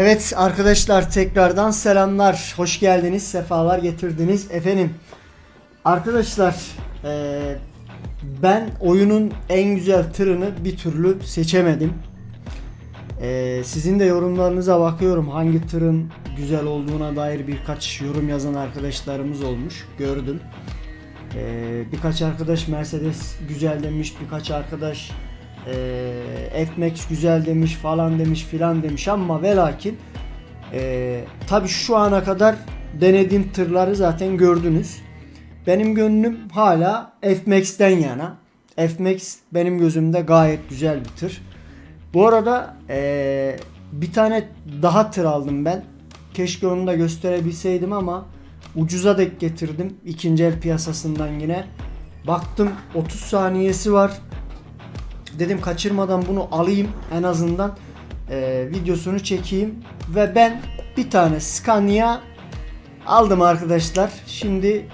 Evet arkadaşlar tekrardan selamlar. Hoş geldiniz, sefalar getirdiniz. Efendim arkadaşlar eee, ben oyunun en güzel tırını bir türlü seçemedim. Eee, sizin de yorumlarınıza bakıyorum. Hangi tırın güzel olduğuna dair birkaç yorum yazan arkadaşlarımız olmuş. Gördüm. Eee, birkaç arkadaş Mercedes güzel demiş, birkaç arkadaş eee F-Max güzel demiş falan demiş filan demiş ama ve lakin eee tabi şu ana kadar denediğim tırları zaten gördünüz. Benim gönlüm hala F-Max'ten yana. F-Max benim gözümde gayet güzel bir tır. Bu arada eee, bir tane daha tır aldım ben. Keşke onu da gösterebilseydim ama ucuza denk getirdim. İkinci el piyasasından yine. Baktım 30 saniyesi var. Dedim kaçırmadan bunu alayım en azından eee, videosunu çekeyim. Ve ben bir tane Scania aldım arkadaşlar. Şimdi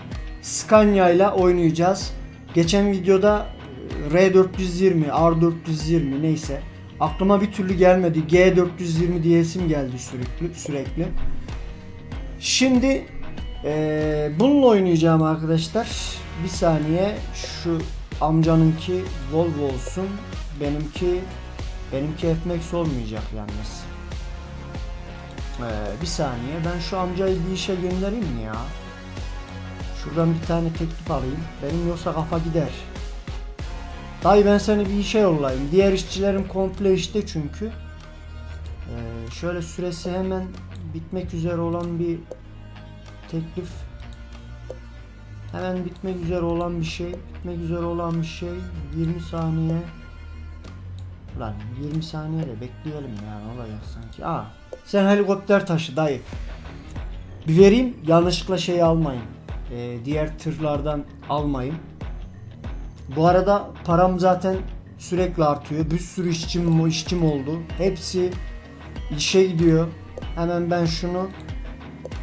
Scania ile oynayacağız. Geçen videoda e, R420, R420 neyse aklıma bir türlü gelmedi. G420 diyesim geldi sürekli sürekli. Şimdi eee, bununla oynayacağım arkadaşlar. Bir saniye şu amcanınki Volvo olsun. Benimki benimki F-Max olmayacak yalnız. Ee, bir saniye ben şu amcayı bir işe göndereyim mi ya? Şuradan bir tane teklif alayım. Benim yoksa kafa gider. Dayı ben seni bir işe yollayayım. Diğer işçilerim komple işte çünkü. Ee, şöyle süresi hemen bitmek üzere olan bir teklif. Hemen bitmek üzere olan bir şey. Bitmek üzere olan bir şey. 20 saniye. Lan 20 saniye de bekleyelim ya ne olacak sanki. Aa sen helikopter taşı dayı. Bir vereyim yanlışlıkla şey almayın. Ee, diğer tırlardan almayın. Bu arada param zaten sürekli artıyor. Bir sürü işçim, işçim oldu. Hepsi işe gidiyor. Hemen ben şunu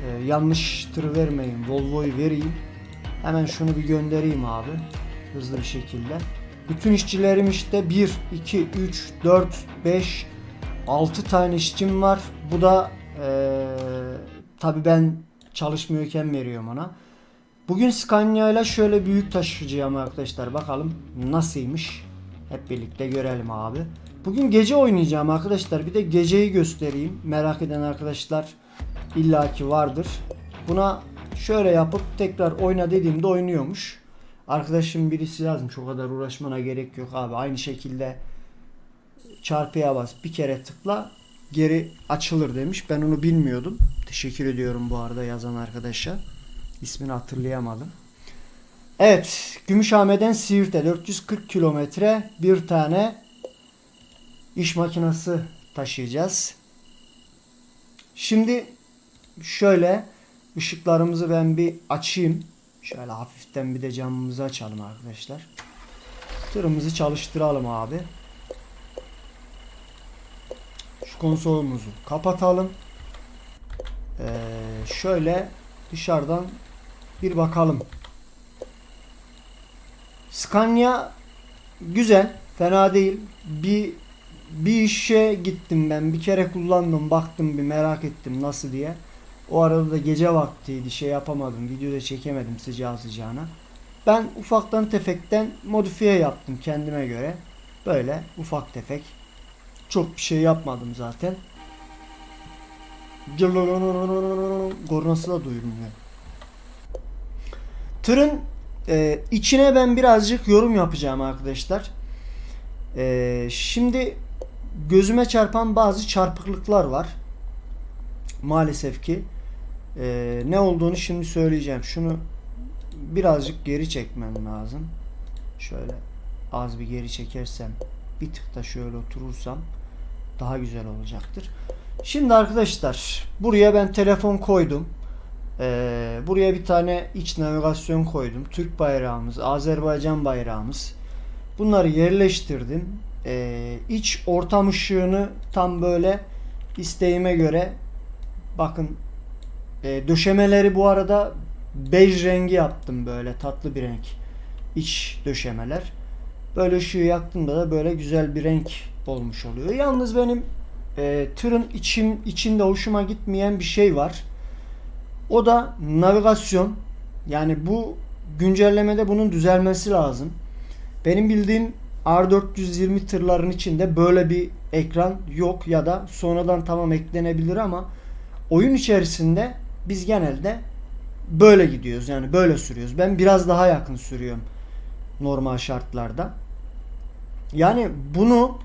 e, yanlış tır vermeyin. Volvo'yu vereyim. Hemen şunu bir göndereyim abi. Hızlı bir şekilde. Bütün işçilerim işte 1, 2, 3, 4, 5, 6 tane işçim var. Bu da eee tabi ben çalışmıyorken veriyorum ona. Bugün Scania ile şöyle büyük taşıyacağım arkadaşlar. Bakalım nasılmış. Hep birlikte görelim abi. Bugün gece oynayacağım arkadaşlar. Bir de geceyi göstereyim. Merak eden arkadaşlar illaki vardır. Buna şöyle yapıp tekrar oyna dediğimde oynuyormuş. Arkadaşım birisi yazmış o kadar uğraşmana gerek yok abi. Aynı şekilde çarpıya bas bir kere tıkla geri açılır demiş. Ben onu bilmiyordum. Teşekkür ediyorum bu arada yazan arkadaşa. İsmini hatırlayamadım. Evet, Gümüşhane'den Siirt'e 440 kilometre bir tane iş makinesi taşıyacağız. Şimdi şöyle ışıklarımızı ben bir açayım. Şöyle hafiften bir de camımızı açalım arkadaşlar. Tırımızı çalıştıralım abi. Şu konsolumuzu kapatalım. Ee, şöyle dışarıdan bir bakalım. Scania güzel, fena değil. Bir bir işe gittim ben. Bir kere kullandım, baktım bir merak ettim nasıl diye. O arada da gece vaktiydi, şey yapamadım, videoda çekemedim sıcağı sıcağına. Ben ufaktan tefekten modifiye yaptım kendime göre. Böyle ufak tefek. Çok bir şey yapmadım zaten. Kornası da duyulmuyor. Tırın e, içine ben birazcık yorum yapacağım arkadaşlar. E, şimdi gözüme çarpan bazı çarpıklıklar var. Maalesef ki e, ne olduğunu şimdi söyleyeceğim. Şunu birazcık geri çekmem lazım. Şöyle az bir geri çekersem bir tık da şöyle oturursam daha güzel olacaktır. Şimdi arkadaşlar buraya ben telefon koydum. Ee, buraya bir tane iç navigasyon koydum. Türk bayrağımız, Azerbaycan bayrağımız. Bunları yerleştirdim. Ee, iç ortam ışığını tam böyle isteğime göre bakın e, döşemeleri bu arada bej rengi yaptım böyle tatlı bir renk. İç döşemeler. Böyle ışığı yaktığımda da böyle güzel bir renk olmuş oluyor. Yalnız benim e, tırın içim, içinde hoşuma gitmeyen bir şey var. O da navigasyon. Yani bu güncellemede bunun düzelmesi lazım. Benim bildiğim R420 tırların içinde böyle bir ekran yok ya da sonradan tamam eklenebilir ama oyun içerisinde biz genelde böyle gidiyoruz. Yani böyle sürüyoruz. Ben biraz daha yakın sürüyorum normal şartlarda. Yani bunu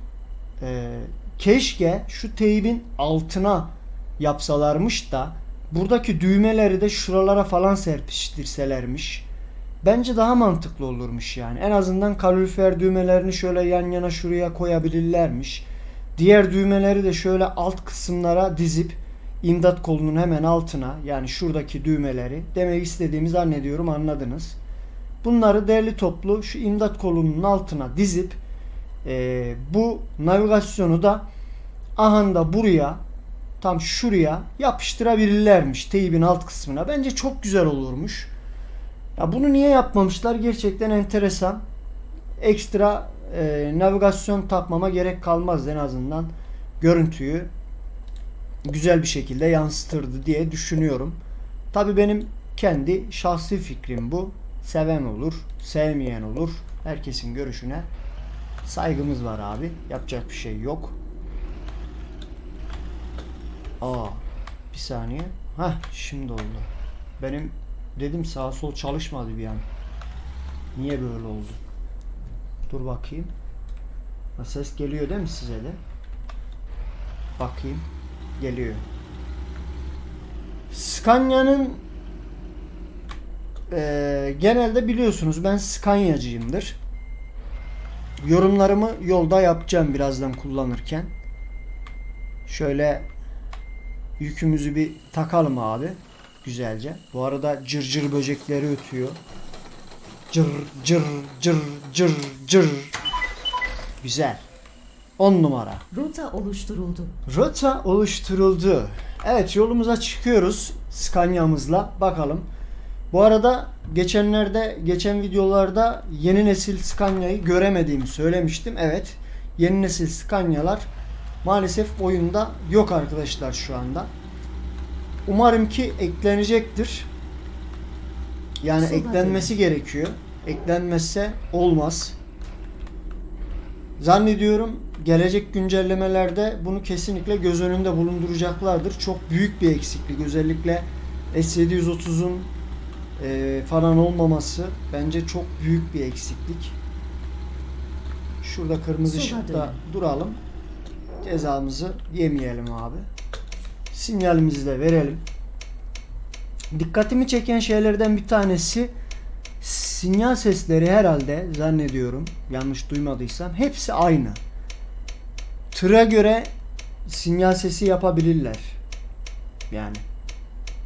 e, keşke şu teybin altına yapsalarmış da buradaki düğmeleri de şuralara falan serpiştirselermiş. Bence daha mantıklı olurmuş yani. En azından kalorifer düğmelerini şöyle yan yana şuraya koyabilirlermiş. Diğer düğmeleri de şöyle alt kısımlara dizip imdat kolunun hemen altına yani şuradaki düğmeleri demek istediğimi zannediyorum anladınız. Bunları değerli toplu şu imdat kolunun altına dizip e, bu navigasyonu da ahanda buraya tam şuraya yapıştırabilirlermiş teybin alt kısmına. Bence çok güzel olurmuş. Ya bunu niye yapmamışlar? Gerçekten enteresan. Ekstra e, navigasyon takmama gerek kalmaz en azından görüntüyü güzel bir şekilde yansıtırdı diye düşünüyorum. Tabi benim kendi şahsi fikrim bu. Seven olur, sevmeyen olur. Herkesin görüşüne saygımız var abi. Yapacak bir şey yok. Aa, bir saniye. Hah, şimdi oldu. Benim dedim sağ sol çalışmadı bir an. Niye böyle oldu? Dur bakayım. Ha, ses geliyor değil mi size de? Bakayım. Geliyor. Scania'nın eee, genelde biliyorsunuz ben Scania'cıyımdır. Yorumlarımı yolda yapacağım birazdan kullanırken. Şöyle yükümüzü bir takalım abi. Güzelce. Bu arada cır cır böcekleri ötüyor. Cır cır cır cır cır. Güzel. 10 numara. Rota oluşturuldu. Rota oluşturuldu. Evet yolumuza çıkıyoruz Scania'mızla. Bakalım. Bu arada geçenlerde, geçen videolarda yeni nesil Scania'yı göremediğimi söylemiştim. Evet. Yeni nesil Scania'lar maalesef oyunda yok arkadaşlar şu anda. Umarım ki eklenecektir. Yani Sola eklenmesi gerekiyor. Eklenmezse olmaz. Zannediyorum gelecek güncellemelerde bunu kesinlikle göz önünde bulunduracaklardır. Çok büyük bir eksiklik. Özellikle S730'un e, falan olmaması bence çok büyük bir eksiklik. Şurada kırmızı Sola ışıkta dön. duralım. Cezamızı yemeyelim abi. Sinyalimizi de verelim. Dikkatimi çeken şeylerden bir tanesi sinyal sesleri herhalde zannediyorum yanlış duymadıysam hepsi aynı. Tıra göre sinyal sesi yapabilirler. Yani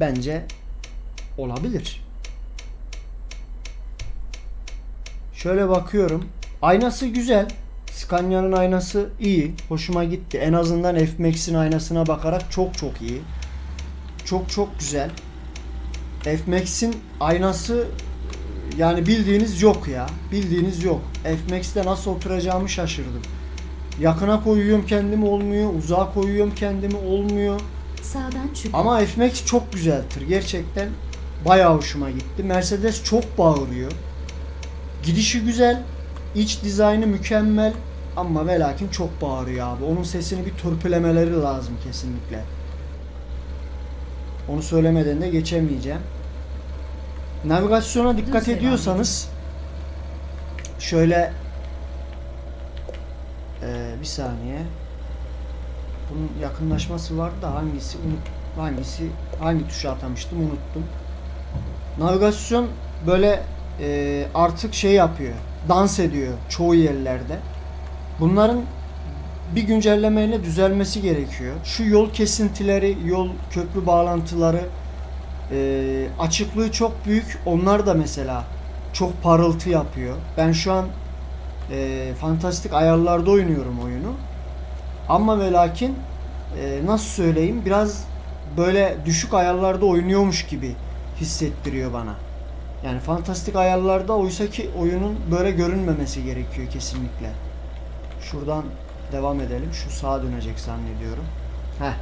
bence olabilir. Şöyle bakıyorum. Aynası güzel. Scania'nın aynası iyi. Hoşuma gitti. En azından F-Max'in aynasına bakarak çok çok iyi. Çok çok güzel. F-Max'in aynası yani bildiğiniz yok ya. Bildiğiniz yok. F-Max'te nasıl oturacağımı şaşırdım. Yakına koyuyorum kendimi olmuyor. Uzağa koyuyorum kendimi olmuyor. Sağdan çık. Ama F-Max çok güzeldir. Gerçekten bayağı hoşuma gitti. Mercedes çok bağırıyor. Gidişi güzel. iç dizaynı mükemmel. Ama ve lakin çok bağırıyor abi. Onun sesini bir törpülemeleri lazım kesinlikle. Onu söylemeden de geçemeyeceğim. Navigasyona dikkat ediyorsanız şöyle eee, bir saniye. Bunun yakınlaşması vardı da hangisi unut hangisi hangi tuşa atamıştım unuttum. Navigasyon böyle eee, artık şey yapıyor. Dans ediyor çoğu yerlerde. Bunların bir güncellemeyle düzelmesi gerekiyor. Şu yol kesintileri, yol köprü bağlantıları eee, açıklığı çok büyük. Onlar da mesela çok parıltı yapıyor. Ben şu an eee, fantastik ayarlarda oynuyorum oyunu. Ama ve lakin e, nasıl söyleyeyim biraz böyle düşük ayarlarda oynuyormuş gibi hissettiriyor bana. Yani fantastik ayarlarda oysa ki oyunun böyle görünmemesi gerekiyor kesinlikle. Şuradan devam edelim. Şu sağa dönecek zannediyorum. Heh.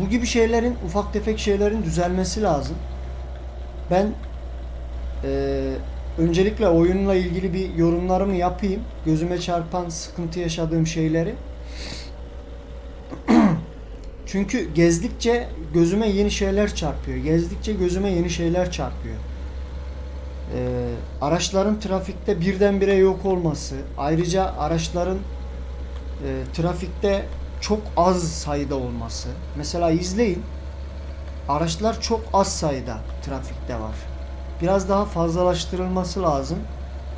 Bu gibi şeylerin, ufak tefek şeylerin düzelmesi lazım. Ben eee, öncelikle oyunla ilgili bir yorumlarımı yapayım. Gözüme çarpan, sıkıntı yaşadığım şeyleri. Çünkü gezdikçe gözüme yeni şeyler çarpıyor. Gezdikçe gözüme yeni şeyler çarpıyor. Ee, araçların trafikte birdenbire yok olması, ayrıca araçların e, trafikte çok az sayıda olması. Mesela izleyin. Araçlar çok az sayıda trafikte var. Biraz daha fazlalaştırılması lazım.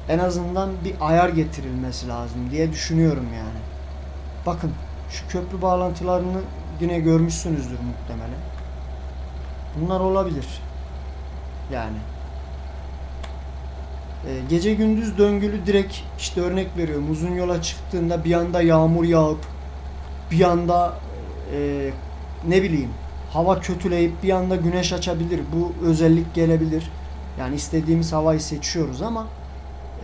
En azından bir ayar getirilmesi lazım diye düşünüyorum yani. Bakın şu köprü bağlantılarını yine görmüşsünüzdür muhtemelen. Bunlar olabilir. Yani. Ee, gece gündüz döngülü direkt işte örnek veriyorum uzun yola çıktığında bir anda yağmur yağıp bir anda e, ne bileyim hava kötüleyip bir anda güneş açabilir. Bu özellik gelebilir. Yani istediğimiz havayı seçiyoruz ama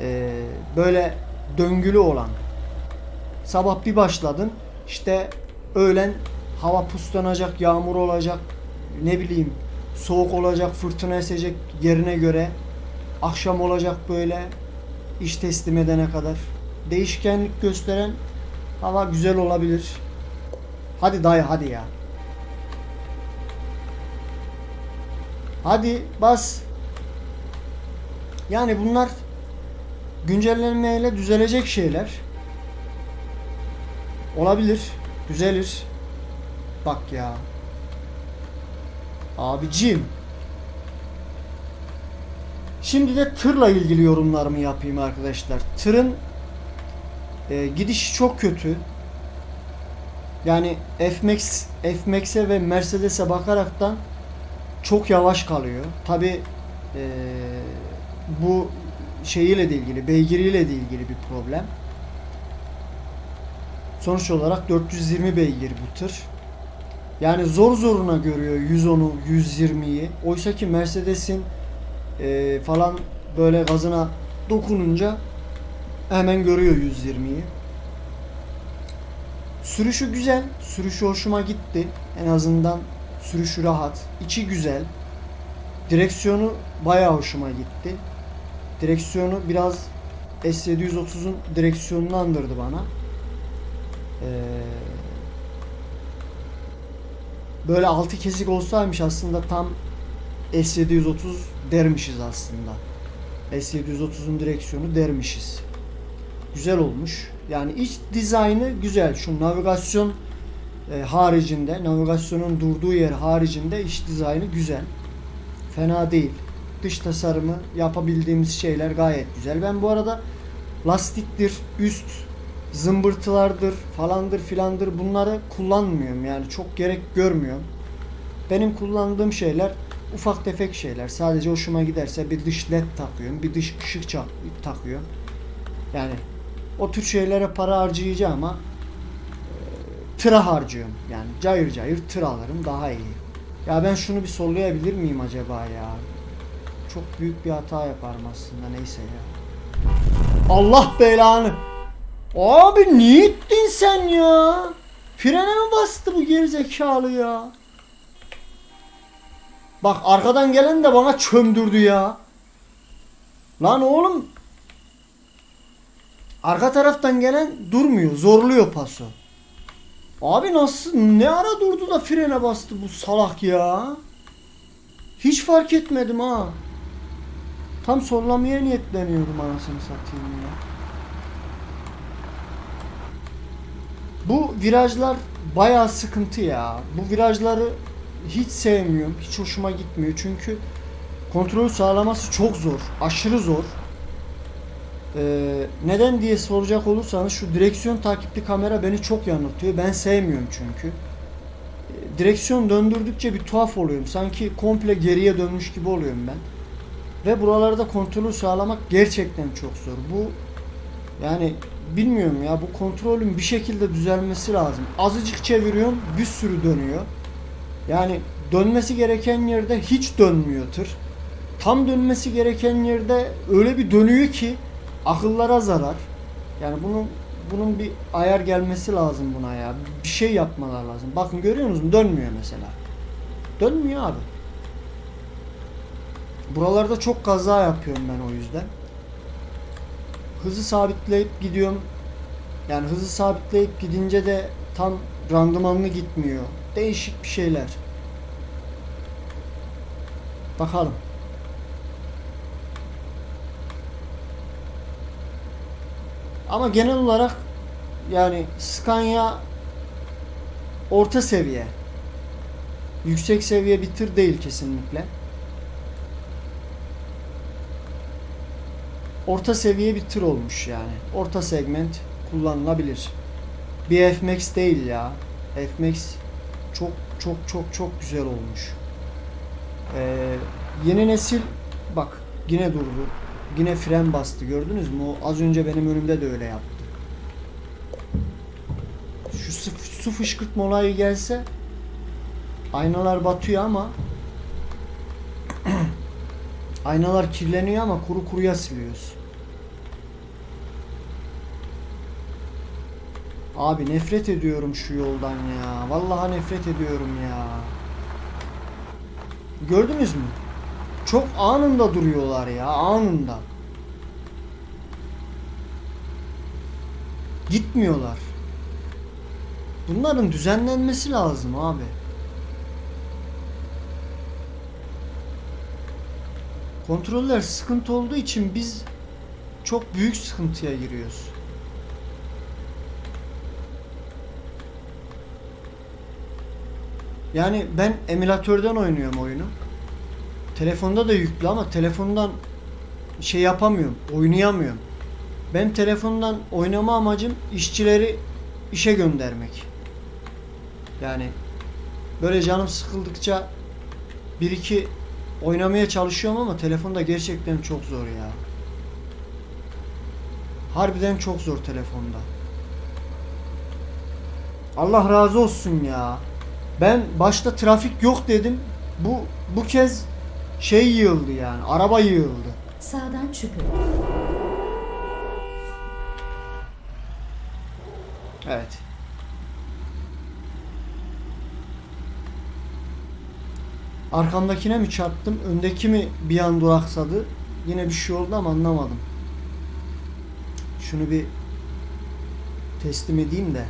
e, böyle döngülü olan sabah bir başladın işte öğlen hava puslanacak, yağmur olacak, ne bileyim soğuk olacak, fırtına esecek yerine göre akşam olacak böyle iş teslim edene kadar. Değişkenlik gösteren hava güzel olabilir. Hadi dayı hadi ya. Hadi bas. Yani bunlar güncellenmeyle düzelecek şeyler. Olabilir. Düzelir. Bak ya. Abicim. Şimdi de tırla ilgili yorumlarımı yapayım arkadaşlar. Tırın e, gidişi çok kötü. Yani F-Max, F-Max'e ve Mercedes'e bakaraktan çok yavaş kalıyor. Tabi bu şeyiyle de ilgili, beygiriyle de ilgili bir problem. Sonuç olarak 420 beygir bu tır. Yani zor zoruna görüyor 110'u, 120'yi. Oysa ki Mercedes'in e, falan böyle gazına dokununca hemen görüyor 120'yi. Sürüşü güzel. Sürüşü hoşuma gitti. En azından sürüşü rahat. İçi güzel. Direksiyonu bayağı hoşuma gitti. Direksiyonu biraz S730'un direksiyonunu andırdı bana. Ee, böyle altı kesik olsaymış aslında tam S730 dermişiz aslında. S730'un direksiyonu dermişiz. Güzel olmuş. Yani iç dizaynı güzel. Şu navigasyon e, haricinde, navigasyonun durduğu yer haricinde iç dizaynı güzel. Fena değil. Dış tasarımı yapabildiğimiz şeyler gayet güzel. Ben bu arada lastiktir, üst zımbırtılardır, falandır filandır bunları kullanmıyorum. Yani çok gerek görmüyorum. Benim kullandığım şeyler ufak tefek şeyler. Sadece hoşuma giderse bir dış led takıyorum, bir dış ışık takıyorum. Yani o tür şeylere para harcayacağım ama e, tıra harcıyorum. Yani cayır cayır tır alırım daha iyi. Ya ben şunu bir sollayabilir miyim acaba ya? Çok büyük bir hata yaparım aslında neyse ya. Allah belanı. Abi niye ittin sen ya? Frene mi bastı bu gerizekalı ya? Bak arkadan gelen de bana çömdürdü ya. Lan oğlum. Arka taraftan gelen durmuyor. Zorluyor paso. Abi nasıl ne ara durdu da frene bastı bu salak ya? Hiç fark etmedim ha. Tam sollamaya niyetleniyorum anasını satayım ya. Bu virajlar bayağı sıkıntı ya. Bu virajları hiç sevmiyorum. Hiç hoşuma gitmiyor. Çünkü kontrol sağlaması çok zor. Aşırı zor. Ee, neden diye soracak olursanız şu direksiyon takipli kamera beni çok yanıltıyor. Ben sevmiyorum çünkü. Ee, direksiyon döndürdükçe bir tuhaf oluyorum. Sanki komple geriye dönmüş gibi oluyorum ben. Ve buralarda kontrolü sağlamak gerçekten çok zor. Bu yani bilmiyorum ya bu kontrolün bir şekilde düzelmesi lazım. Azıcık çeviriyorsun bir sürü dönüyor. Yani dönmesi gereken yerde hiç dönmüyor. Tam dönmesi gereken yerde öyle bir dönüyor ki akıllara zarar. Yani bunun bunun bir ayar gelmesi lazım buna ya. Bir şey yapmalar lazım. Bakın görüyor musunuz? Dönmüyor mesela. Dönmüyor abi. Buralarda çok kaza yapıyorum ben o yüzden. Hızı sabitleyip gidiyorum. Yani hızı sabitleyip gidince de tam randımanlı gitmiyor. Değişik bir şeyler. Bakalım. Ama genel olarak yani Scania orta seviye. Yüksek seviye bir tır değil kesinlikle. Orta seviye bir tır olmuş yani. Orta segment kullanılabilir. Bir F-Max değil ya. F-Max çok çok çok çok güzel olmuş. Ee, yeni nesil bak yine durdu. Yine fren bastı gördünüz mü? Az önce benim önümde de öyle yaptı. Şu su, su fışkırtma olayı gelse aynalar batıyor ama aynalar kirleniyor ama kuru kuruya siliyoruz. Abi nefret ediyorum şu yoldan ya. Vallahi nefret ediyorum ya. Gördünüz mü? Çok anında duruyorlar ya anında. Gitmiyorlar. Bunların düzenlenmesi lazım abi. Kontroller sıkıntı olduğu için biz çok büyük sıkıntıya giriyoruz. Yani ben emülatörden oynuyorum oyunu. Telefonda da yüklü ama telefondan şey yapamıyorum, oynayamıyorum. Benim telefondan oynama amacım işçileri işe göndermek. Yani böyle canım sıkıldıkça bir iki oynamaya çalışıyorum ama telefonda gerçekten çok zor ya. Harbiden çok zor telefonda. Allah razı olsun ya. Ben başta trafik yok dedim. Bu bu kez şey yığıldı yani. Araba yığıldı. Sağdan çıkın. Evet. Arkamdakine mi çarptım? Öndeki mi bir an duraksadı? Yine bir şey oldu ama anlamadım. Şunu bir teslim edeyim de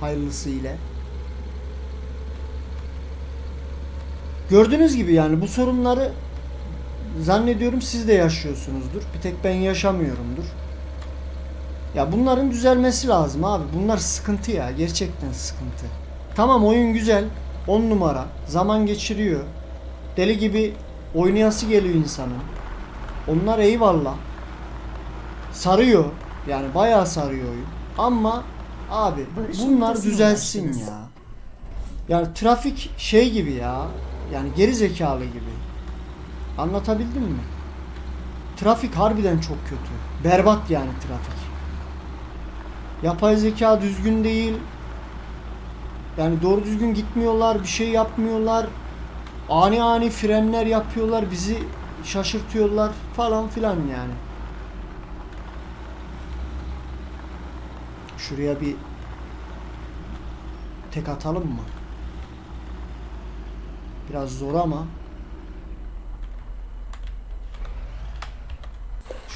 hayırlısı ile. Gördüğünüz gibi yani bu sorunları zannediyorum siz de yaşıyorsunuzdur. Bir tek ben yaşamıyorumdur. Ya bunların düzelmesi lazım abi. Bunlar sıkıntı ya. Gerçekten sıkıntı. Tamam oyun güzel. 10 numara. Zaman geçiriyor. Deli gibi oynayası geliyor insanın. Onlar eyvallah. Sarıyor. Yani bayağı sarıyor oyun. Ama abi bunlar düzelsin ya. Yani trafik şey gibi ya. Yani geri zekalı gibi. Anlatabildim mi? Trafik harbiden çok kötü. Berbat yani trafik. Yapay zeka düzgün değil. Yani doğru düzgün gitmiyorlar, bir şey yapmıyorlar. Ani ani frenler yapıyorlar, bizi şaşırtıyorlar falan filan yani. Şuraya bir tek atalım mı? Biraz zor ama.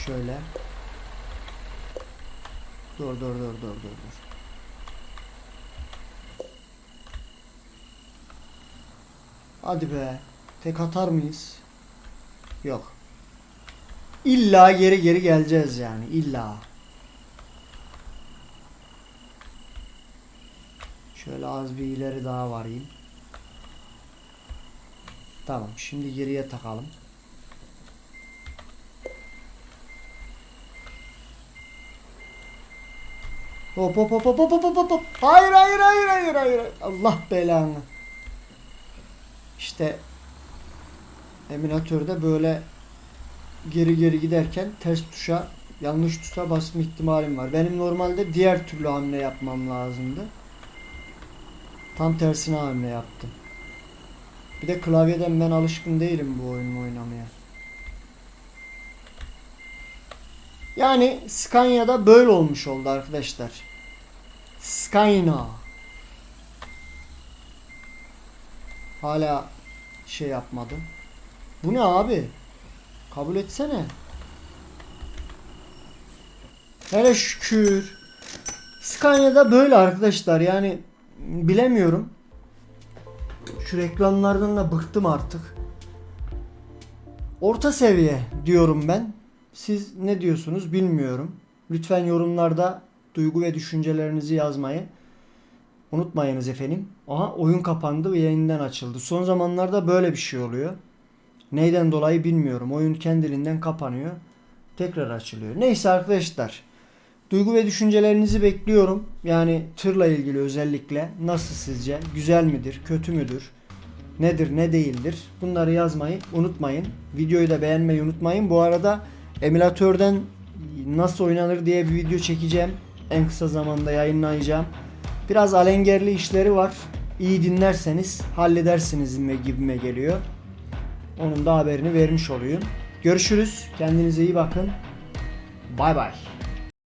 Şöyle. Dur dur dur dur dur dur. Hadi be. Tek atar mıyız? Yok. İlla geri geri geleceğiz yani. İlla. Şöyle az bir ileri daha varayım. Tamam. Şimdi geriye takalım. Hop hop hop hop hop hop hop hop. Hayır hayır hayır hayır hayır. Allah belanı. İşte emülatörde böyle geri geri giderken ters tuşa yanlış tuşa basma ihtimalim var. Benim normalde diğer türlü hamle yapmam lazımdı. Tam tersine hamle yaptım. Bir de klavyeden ben alışkın değilim bu oyunu oynamaya. Yani Scania'da böyle olmuş oldu arkadaşlar. Scania. Hala şey yapmadı. Bu ne abi? Kabul etsene. Hele şükür. Scania'da böyle arkadaşlar yani bilemiyorum. Şu reklamlardan da bıktım artık. Orta seviye diyorum ben. Siz ne diyorsunuz bilmiyorum. Lütfen yorumlarda duygu ve düşüncelerinizi yazmayı unutmayınız efendim. Aha oyun kapandı ve yayından açıldı. Son zamanlarda böyle bir şey oluyor. Neyden dolayı bilmiyorum. Oyun kendiliğinden kapanıyor. Tekrar açılıyor. Neyse arkadaşlar. Duygu ve düşüncelerinizi bekliyorum. Yani tırla ilgili özellikle nasıl sizce? Güzel midir? Kötü müdür? Nedir ne değildir? Bunları yazmayı unutmayın. Videoyu da beğenmeyi unutmayın. Bu arada emülatörden nasıl oynanır diye bir video çekeceğim. En kısa zamanda yayınlayacağım. Biraz alengerli işleri var. İyi dinlerseniz halledersiniz gibime geliyor. Onun da haberini vermiş olayım. Görüşürüz. Kendinize iyi bakın. Bay bay.